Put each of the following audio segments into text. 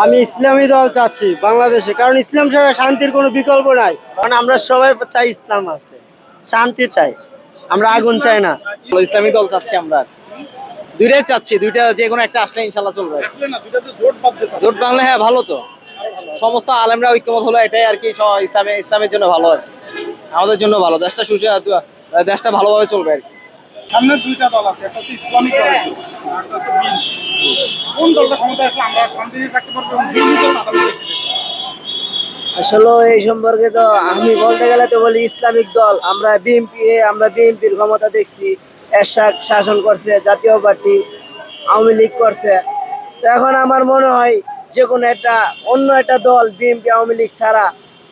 আমি ইসলামী দল চাচ্ছি বাংলাদেশে কারণ ইসলাম ছাড়া শান্তির কোনো বিকল্প নাই। কারণ আমরা সবাই চাই ইসলাম আসতে। শান্তি চাই। আমরা আগুন চাই না। ইসলামী দল চাচ্ছি আমরা। দুইটাই চাচ্ছি দুইটা যে কোনো একটা আসলে ইনশাল্লাহ চলবে। আর কি। আসলে না দুইটা তো জোট বাংলা হ্যাঁ ভালো তো। সমস্ত আলেমরা ঐক্যমত হলো এটাই আর কি ইসলামে ইসলামের জন্য ভালো আর আমাদের জন্য ভালো। দেশটা সুশে দেশটা ভালোভাবে চলবে আর কি। সামনে দুইটা দল আছে একটা হচ্ছে ইসলামিক দল আর একটা হচ্ছে বিএনপি কোন দলটা ক্ষমতা আসলে আমরা শান্তিতে থাকতে পারব এই সম্পর্কে তো আমি বলতে গেলে তো বলি ইসলামিক দল। আমরা বিএনপি আমরা বিএনপির ক্ষমতা দেখছি। এরশাদ শাসন করছে জাতীয় পার্টি আওয়ামী লীগ করছে। তো এখন আমার মনে হয় যে কোনো একটা অন্য একটা দল বিএনপি আওয়ামী লীগ ছাড়া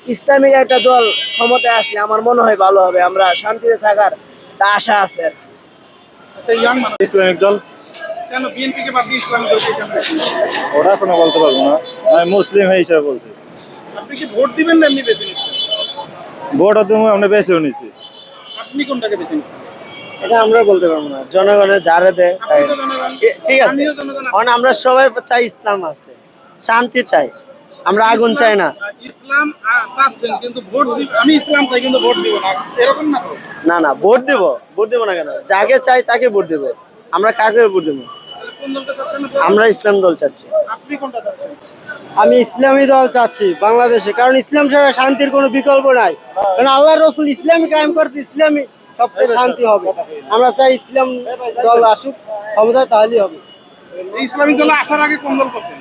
ইসলামিক একটা দল ক্ষমতায় আসলে আমার মনে হয় ভালো হবে। আমরা শান্তিতে থাকার আশা আছে। আচ্ছা ইয়াং ইসলামিক দল? কেন বিএনপি কে বাদ দিয়ে দলকে কেন? কোনো বলতে পারব না। আমি মুসলিম হয়ে হিসাবে বলছি। আপনি কি ভোট দিবেন না এমনি বেছে নিচ্ছেন? ভোটও তুমি আমরা বেছেও নিছি। আপনি কোনটাকে বেছে নিচ্ছেন? এটা আমরা বলতে পারব না। জনগণের যারা দেয় তো ঠিক আছে। কারণ আমরা সবাই চাই ইসলাম আসতে। শান্তি চাই। আমরা আগুন চাই না। ইসলাম চাচ্ছেন কিন্তু ভোট দিব আমি ইসলাম চাই কিন্তু ভোট দিব না। এরকম না না না ভোট দেব। ভোট দেবো না কেন? যাকে চাই তাকে ভোট দেবো। আমরা কাকে ভোট দেবো? আমরা ইসলাম দল চাচ্ছি। আপনি কোনটা চাচ্ছেন? আমি ইসলামী দল চাচ্ছি বাংলাদেশে কারণ ইসলাম ছাড়া শান্তির কোনো বিকল্প নাই। কারণ আল্লাহ রসুল ইসলামী কায়েম করছে ইসলামী সবচেয়ে শান্তি হবে। আমরা চাই ইসলাম দল আসুক ক্ষমতায় তাহলেই হবে। ইসলামী দল আসার আগে কোন দল করতেন?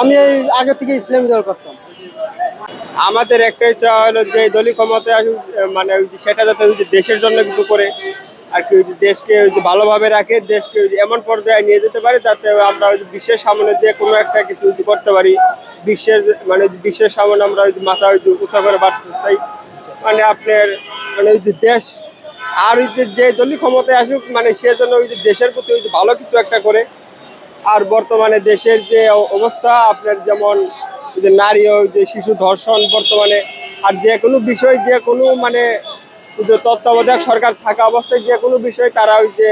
আমি এই আগে থেকে ইসলামী দল করতাম। আমাদের একটাই চাওয়া হলো যে দলীয় ক্ষমতায় আসুক মানে সেটা যাতে দেশের জন্য কিছু করে। আর কি ওই দেশকে ওই ভালোভাবে রাখে দেশকে ওই এমন পর্যায়ে নিয়ে যেতে পারে যাতে আমরা ওই বিশ্বের সামনে যে কোনো একটা কিছু ওই করতে পারি বিশ্বের মানে বিশ্বের সামনে আমরা ওই মাথা ওই উঁচা করে বাড়তে চাই মানে আপনার মানে ওই যে দেশ আর ওই যে যে ক্ষমতায় আসুক মানে সে যেন ওই যে দেশের প্রতি ওই যে ভালো কিছু একটা করে আর বর্তমানে দেশের যে অবস্থা আপনার যেমন ওই যে নারী ও যে শিশু ধর্ষণ বর্তমানে আর যে কোনো বিষয় যে কোনো মানে ওই যে তত্ত্বাবধায়ক সরকার থাকা অবস্থায় যে কোনো বিষয় তারা ওই যে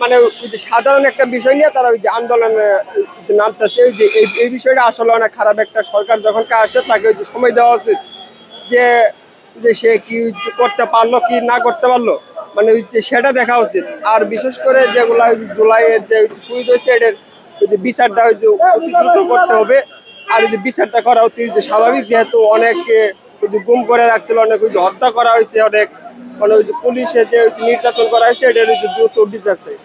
মানে ওই যে সাধারণ একটা বিষয় নিয়ে তারা ওই যে আন্দোলনে নামতেছে, ওই যে এই বিষয়টা আসলে অনেক খারাপ একটা সরকার যখন আসে তাকে ওই যে সময় দেওয়া উচিত যে যে সে কি করতে পারল, কি না করতে পারল মানে ওই যে সেটা দেখা উচিত। আর বিশেষ করে যেগুলা জুলাইয়ের যে শহীদ হয়েছে, এটার ওই যে বিচারটা ওই যে অতি দ্রুত করতে হবে। আর ওই যে বিচারটা করা অতি যে স্বাভাবিক, যেহেতু অনেকে গুম করে রাখছিল, অনেক ওই হত্যা করা হয়েছে, অনেক মানে ওই যে পুলিশে যে নির্যাতন করা হয়েছে এটা দ্রুত উঠে চাই